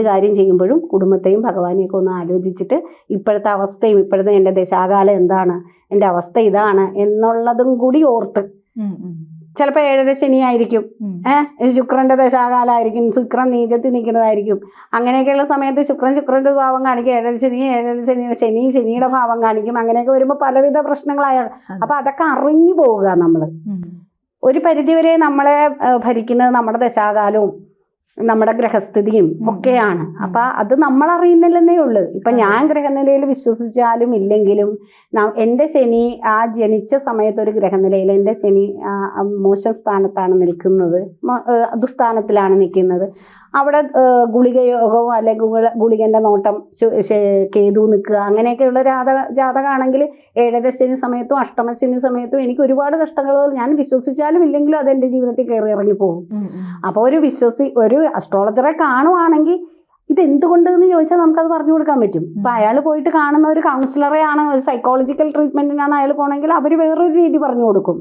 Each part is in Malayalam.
എന്ത് കാര്യം ചെയ്യുമ്പോഴും കുടുംബത്തെയും ഭഗവാനെയൊക്കെ ഒന്ന് ആലോചിച്ചിട്ട് ഇപ്പോഴത്തെ അവസ്ഥയും ഇപ്പോഴത്തെ എന്റെ ദശാകാലം എന്താണ് എന്റെ അവസ്ഥ ഇതാണ് എന്നുള്ളതും കൂടി ഓർത്ത്. ചിലപ്പോൾ ഏഴര ശനിയായിരിക്കും. ആയിരിക്കും ഏഹ് ശുക്രന്റെ ദശാകാലമായിരിക്കും ശുക്രൻ നീചത്തിൽ നിൽക്കുന്നതായിരിക്കും. അങ്ങനെയൊക്കെയുള്ള സമയത്ത് ശുക്രൻ ശുക്രന്റെ ഭാവം കാണിക്കും ഏഴര ശനി ഏഴര ശനി ശനി ശനിയുടെ ഭാവം കാണിക്കും അങ്ങനെയൊക്കെ വരുമ്പോൾ പലവിധ പ്രശ്നങ്ങളായ അപ്പൊ അതൊക്കെ അറിഞ്ഞു പോവുക നമ്മൾ. ഒരു പരിധിവരെ നമ്മളെ ഭരിക്കുന്നത് നമ്മുടെ ദശാകാലവും നമ്മുടെ ഗ്രഹസ്ഥിതിയും. ഒക്കെയാണ്. അപ്പൊ അത് നമ്മൾ അറിയുന്നില്ലെന്നേ ഉള്ളൂ. ഇപ്പൊ ഞാൻ ഗ്രഹനിലയിൽ വിശ്വസിച്ചാലും ഇല്ലെങ്കിലും എന്റെ എന്റെ ശനി ആ ജനിച്ച സമയത്ത് ഒരു ഗ്രഹനിലയിൽ എന്റെ ശനി മോശം സ്ഥാനത്താണ് നിൽക്കുന്നത്. ദുസ്ഥാനത്തിലാണ് നിൽക്കുന്നത്. അവിടെ ഗുളിക ഗുളികയോഗവും അല്ലെങ്കിൽ ഗുള- ഗുളികന്റെ നോട്ടം കേതു നിൽക്കുക അങ്ങനെയൊക്കെയുള്ള ജാതക ജാതകമാണെങ്കിൽ ഏഴര ശനി സമയത്തും അഷ്ടമ ശനി സമയത്തും എനിക്ക് ഒരുപാട് കഷ്ടങ്ങൾ ഞാൻ വിശ്വസിച്ചാലും ഇല്ലെങ്കിലും അത് എന്റെ ജീവിതത്തിൽ കയറി ഇറങ്ങി പോകും. അപ്പോൾ ഒരു വിശ്വസി ഒരു അസ്ട്രോളജറെ കാണുവാണെങ്കിൽ ഇത് എന്തുകൊണ്ട് എന്ന് ചോദിച്ചാൽ നമുക്കത് പറഞ്ഞു കൊടുക്കാൻ പറ്റും. ഇപ്പം അയാൾ പോയിട്ട് കാണുന്ന ഒരു കൗൺസിലറെ ആണ് ഒരു സൈക്കോളജിക്കൽ ട്രീറ്റ്മെന്റിനാണ് അയാൾ പോകണമെങ്കിൽ അവർ വേറൊരു രീതി പറഞ്ഞു കൊടുക്കും.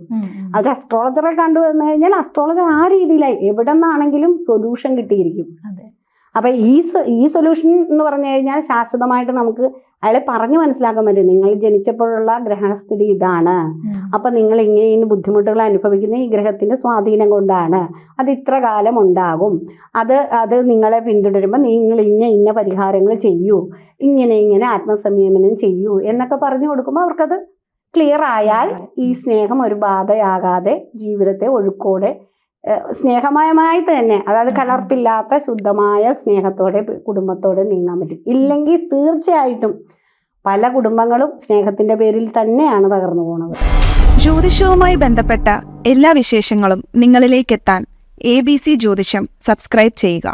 അത് അസ്ട്രോളജറെ കണ്ടു വന്നു കഴിഞ്ഞാൽ അസ്ട്രോളജർ ആ രീതിയിലായി. എവിടെ നിന്നാണെങ്കിലും സൊല്യൂഷൻ കിട്ടിയിരിക്കും. അതെ. അപ്പം ഈ ഈ സൊല്യൂഷൻ എന്ന് പറഞ്ഞു കഴിഞ്ഞാൽ ശാശ്വതമായിട്ട് നമുക്ക് അയാളെ പറഞ്ഞു മനസ്സിലാക്കാൻ പറ്റും. നിങ്ങൾ ജനിച്ചപ്പോഴുള്ള ഗ്രഹസ്ഥിതി ഇതാണ്. അപ്പം നിങ്ങൾ ഇങ്ങനെ ബുദ്ധിമുട്ടുകൾ അനുഭവിക്കുന്ന ഈ ഗ്രഹത്തിന്റെ സ്വാധീനം കൊണ്ടാണ്. അത് ഇത്ര കാലം ഉണ്ടാകും. അത് അത് നിങ്ങളെ പിന്തുടരുമ്പോൾ നിങ്ങൾ ഇന്ന ഇന്ന പരിഹാരങ്ങൾ ചെയ്യൂ. ഇങ്ങനെ ഇങ്ങനെ ആത്മസംയമനം ചെയ്യൂ എന്നൊക്കെ പറഞ്ഞു കൊടുക്കുമ്പോൾ അവർക്കത് ക്ലിയർ ആയാൽ ഈ സ്നേഹം ഒരു ബാധയാകാതെ ജീവിതത്തെ ഒഴുക്കോടെ സ്നേഹമയമായി തന്നെ അതായത് കലർപ്പില്ലാത്ത ശുദ്ധമായ സ്നേഹത്തോടെ കുടുംബത്തോടെ നീങ്ങാൻ പറ്റും. ഇല്ലെങ്കിൽ തീർച്ചയായിട്ടും പല കുടുംബങ്ങളും സ്നേഹത്തിന്റെ പേരിൽ തന്നെയാണ് തകർന്നു പോകുന്നത് ജ്യോതിഷവുമായി ബന്ധപ്പെട്ട എല്ലാ വിശേഷങ്ങളും നിങ്ങളിലേക്കെത്താൻ എ ബി സി ജ്യോതിഷം സബ്സ്ക്രൈബ് ചെയ്യുക.